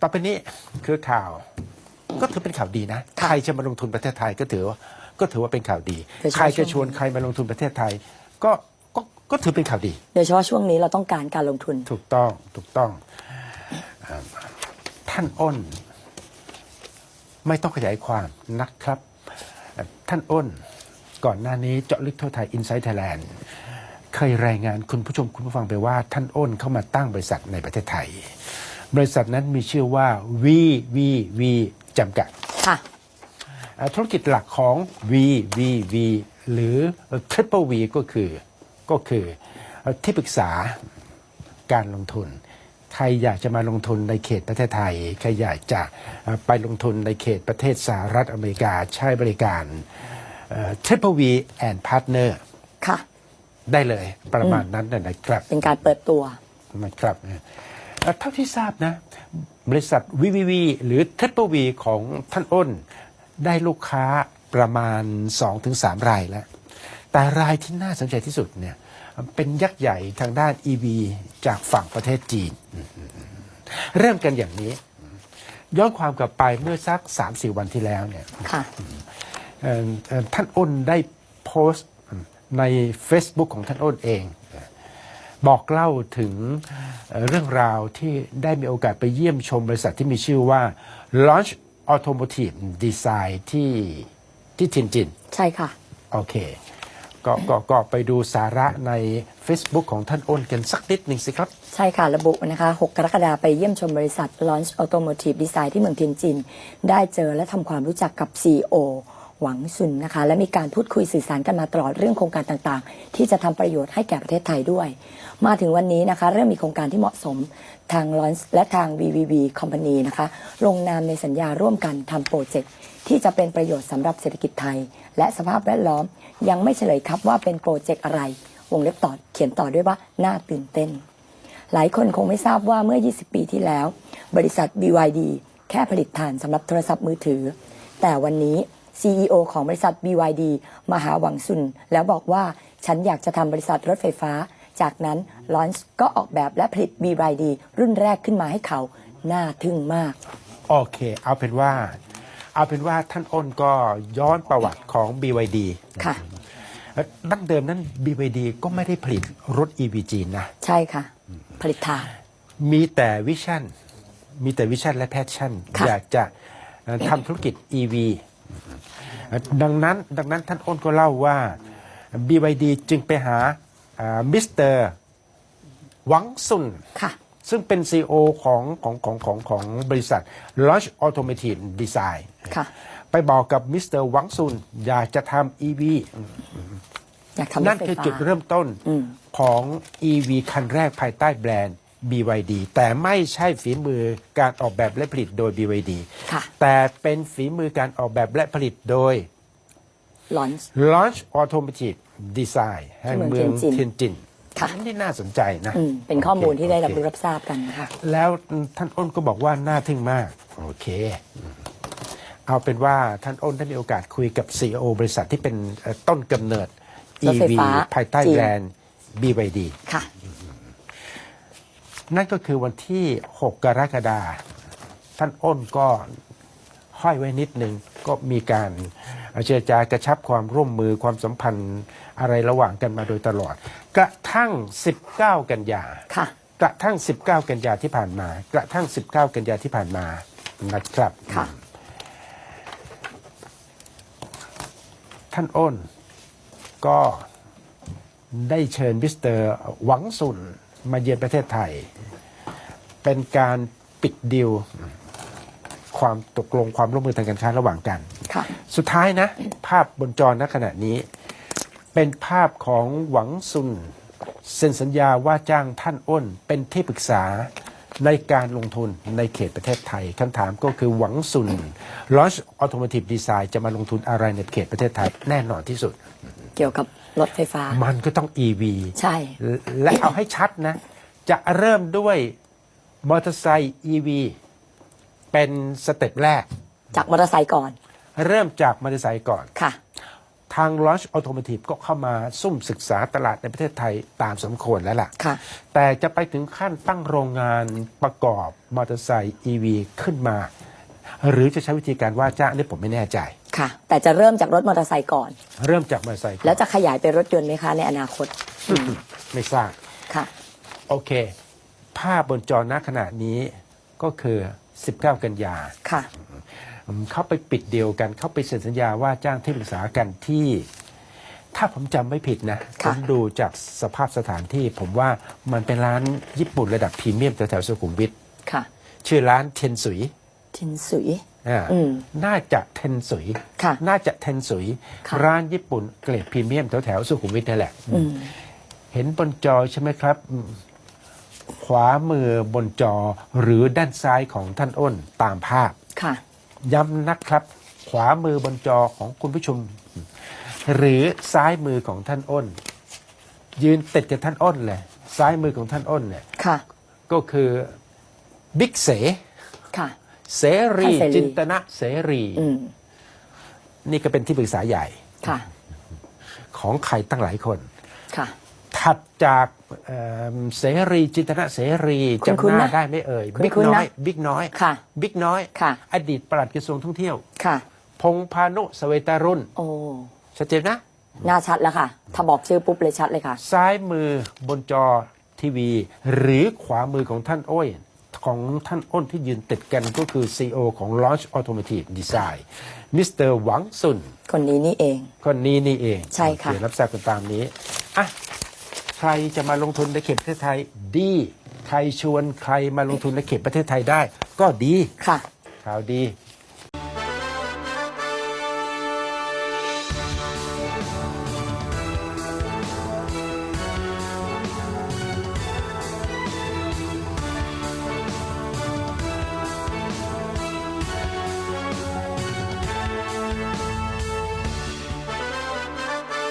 ต่อไปนี้คือข่าว ก็ถือเป็นข่าวดีนะค่ะใครจะมาลงทุนประเทศไทยก็ถือว่าก็ถือว่าเป็นข่าวดีโดยเฉพาะใครจะชช่ววนงนี้ใครมาลงทุนประเทศไทย ก็ก็ก็ถือเป็นข่าวดี โดยเฉพาะช่วงนี้เราต้องการการลงทุน ถูกต้องถูกต้องเอ่อท่านอ้น ไม่ต้องขยายความนะครับเอ่อท่านอ้นก่อนหน้านี้เจาะลึกทั่วไทย Inside Thailand เคยรายงานคุณผู้ชมคุณผู้ฟังไปว่าท่านอ้นเข้ามาตั้งบริษัทในประเทศไทย บริษัทนั้นมีชื่อว่า VVV จำกัด ค่ะเอ่อธุรกิจหลักของ VVV หรือ Triple V ก็คือก็คือเอ่อที่ปรึกษาการลงทุน ใครอยากจะมาลงทุนในเขตประเทศไทย ใครอยากจะเอ่อไปลงทุนในเขตประเทศสหรัฐอเมริกาใช้บริการเอ่อ Triple V and Partner ค่ะ ได้เลยประมาณนั้นนะนะครับ เป็นการเปิดตัวนะครับ เอ่อเท่าที่ทราบนะ บริษัท VVV หรือ Triple V ของท่านอ้น ได้ลูกค้าประมาณ 2-3 รายแล้ว แต่รายที่น่าสนใจที่สุดเนี่ยเป็นยักษ์ใหญ่ทางด้าน EV จากฝั่งประเทศจีน เริ่มกันอย่างนี้ ย้อนความกลับไปเมื่อสัก 3-4 วันที่แล้วเนี่ยค่ะเอ่อเอ่อท่านอ้นได้โพสต์ใน Facebook ของท่านอ้นเอง บอกเล่าถึง เอ่อเรื่องราวที่ได้มีโอกาสไปเยี่ยมชมบริษัทที่มีชื่อว่า Launch Automotive Design ที่ที่ทินจิน ใช่ค่ะ โอเคก็ก็ก็ไปดูสาระใน Facebook ของท่านอ้นกันสักนิดหนึ่งสิครับ ใช่ค่ะ ระบุนะคะ 6 กรกฎาคมไปเยี่ยมชมบริษัท Launch Automotive Design ที่เมืองเทียนจิน ได้เจอและทำความรู้จักกับ CEO หวังซุนนะคะ และมีการพูดคุยสื่อสารกันมาตลอดเรื่องโครงการต่างๆ ที่จะทำประโยชน์ให้แก่ประเทศไทยด้วย มาถึงวันนี้นะคะ เริ่มมีโครงการที่เหมาะสมทาง Launch และทาง VVV Company นะคะ ลงนามในสัญญาร่วมกันทำโปรเจกต์ที่จะเป็นประโยชน์สำหรับเศรษฐกิจไทย และสภาพแวดล้อมยังไม่เฉลยครับว่าเป็นโปรเจกต์อะไร วงเล็บต่อเขียนต่อด้วยว่าน่าตื่นเต้น หลายคนคงไม่ทราบว่าเมื่อ 20 ปีที่แล้ว บริษัท BYD แค่ผลิตฐานสำหรับโทรศัพท์มือถือ แต่วันนี้ CEO ของบริษัท BYD มาหาหวังซุน แล้วบอกว่าฉันอยากจะทำบริษัทรถไฟฟ้า จากนั้นลอนส์ก็ออกแบบและผลิต BYD รุ่นแรกขึ้นมาให้เขา น่าทึ่งมาก โอเค เอาเป็นว่า เอาเป็นว่าท่านอ้นก็ย้อนประวัติของ BYD ค่ะเอ่อดั้งเดิมนั้น BYD ก็ไม่ได้ผลิตรถ EV จีนนะ ใช่ค่ะ ผลิตฐานมีแต่วิชั่น มีแต่วิชั่นและแพชชั่นค่ะอยากจะเอ่อทำธุรกิจ EV เอ่อ ดังนั้นดังนั้นท่านอ้นก็เล่าว่า BYD จึงไปหามิสเตอร์หวังซุนค่ะซึ่งเป็น CEO ของของของของของบริษัท Launch Automotive Design ค่ะไปบอกกับมิสเตอร์หวังซุนอยากจะทำ EV อยากทำรนั่ถนไฟคือฟ้าจุดเริ่มต้นอืมของ EV คันแรกภายใต้แบรนด์ BYD แต่ไม่ใช่ฝีมือการออกแบบและผลิตโดย BYD ค่ะ แต่เป็นฝีมือการออกแบบและผลิตโดย ลอนส์ Launch Automotive Design แห่งที่เมืเมือองงเทียนจินเทียนจินค่ะนี่น่าสนใจนะอืมเป็นข้อมูลที่ได้รับโอเครู้รับทราบกันนะคะ แล้วท่านอ้นก็บอกว่าน่าทึ่งมาก โอเคเอาเป็นว่าท่านอ้นได้มีโอกาสคุยกับ CEO บริษัทที่เป็นเอ่อต้นกำเนิด รถไฟ EV ฟ้าภายใต้จีน แบรนด์ BYD ค่ะ นั่นก็คือวันที่ 6 กรกฎาคมท่านอ้นก็ห้อยไว้นิดนึงก็มีการเจรจากระชับความร่วมมือความสัมพันธ์อะไรระหว่างกันมาโดยตลอด กระทั่ง 19 กันยาค่ะ กระทั่ง 19 กันยาที่ผ่านมา กระทั่ง 19 กันยาที่ผ่านมานะครับค่ะ ท่านอ้นก็ได้เชิญมิสเตอร์หวังสุน มาเยือนประเทศไทย เป็นการปิดดีลความตกลงความร่วมมือทางการค้าระหว่างกันค่ะสุดท้ายนะ ภาพบนจอณขณะนี้ เป็นภาพของหวังซุนเซ็นสัญญาว่าจ้างท่านอ้น เป็นที่ปรึกษาในการลงทุนในเขตประเทศไทยคำถามก็คือหวังซุน Launch Automotive Design จะมาลงทุนอะไรในเขตประเทศไทยแน่นอนที่สุด เกี่ยวกับ รถไฟฟ้า มันก็ต้อง EV ใช่ และเอาให้ชัดนะ จะเริ่มด้วยมอเตอร์ไซค์ EV เป็นสเต็ปแรก จากมอเตอร์ไซค์ก่อน เริ่มจากมอเตอร์ไซค์ก่อนค่ะ ทาง Launch Automotive ก็เข้ามาซุ่มศึกษาตลาดในประเทศไทยตามสมควรแล้วล่ะค่ะ แต่จะไปถึงขั้นตั้งโรงงานประกอบมอเตอร์ไซค์ EV ขึ้นมา หรือจะใช้วิธีการว่าจ้างอันนี่ผมไม่แน่ใจ ค่ะ แต่จะเริ่มจากรถมอเตอร์ไซค์ก่อน เริ่มจากมอเตอร์ไซค์ก่อนแล้วจะขยายไปรถยนต์ไหมคะในอนาคตไม่ทราบค่ะ โอเค ภาพบนจอณขณะนี้ก็คือ 19 กันยาค่ะอืมเข้าไปปิดเดียวกัน เข้าไปเซ็นสัญญาว่าจ้างที่ปรึกษากันที่ ถ้าผมจำไม่ผิดนะผค่ะ มดูจากสภาพสถานที่ ผมว่ามันเป็นร้านญี่ปุ่นระดับพรีเมียมแถวๆสุขุมวิทค่ะ ชื่อร้านเทนสุย ทินสุยอ่าอืมน่าจะเทนสุยค่ะน่าจะเทนสุยค่ะร้านญี่ปุ่นเกรดพรีเมียมแถวๆสุขุมวิทนี่แหละอืมเห็นบนจอใช่ไหมครับอืมขวามือบนจอหรือด้านซ้ายของท่านอ้นตามภาพค่ะย้ำนะครับ ขวามือบนจอของคุณผู้ชม หรือซ้ายมือของท่านอ้น ยืนติดกับท่านอ้นเลย ซ้ายมือของท่านอ้นเนี่ยค่ะก็คือบิ๊กเสค่ะ เสรี ท่านเสรี จินตนะเสรี อืมนี่ก็เป็นที่ปรึกษาใหญ่ค่ะของใครตั้งหลายคน ค่ะ ถัดจากเอิ่มเสรีจินตนะเสรีคุณจำคุณหน้านะได้ไหม่เอ่ยคุณบิ๊กคุณน้นะอยบิ๊กน้อยค่ะบิ๊กน้อยค่ะ อดีตปลัดกระทรวงท่องเที่ยว ค่ะ พงพานุสเวตารุณโอ้ชัดเจนนะ หน่าชัดแล้วค่ะ ถ้าบอกชื่อปุ๊บเลยชัดเลยค่ะ ซ้ายมือบนจอทีวี หรือขวามือของท่านอ้อย ของท่านอ้นที่ยืนติดกันก็คือ CEO ของ Launch Automotive Design มิสเตอร์หวังซุนคนนี้นี่เอง คนนี้นี่เองใช่ค่ะโอเรับทราบกันตามนี้อะใครจะมาลงทุนในเขตประเทศไทยดี ใครชวนใครมาลงทุนในเขตประเทศไทยได้ ก็ดีค่ะข่าวดี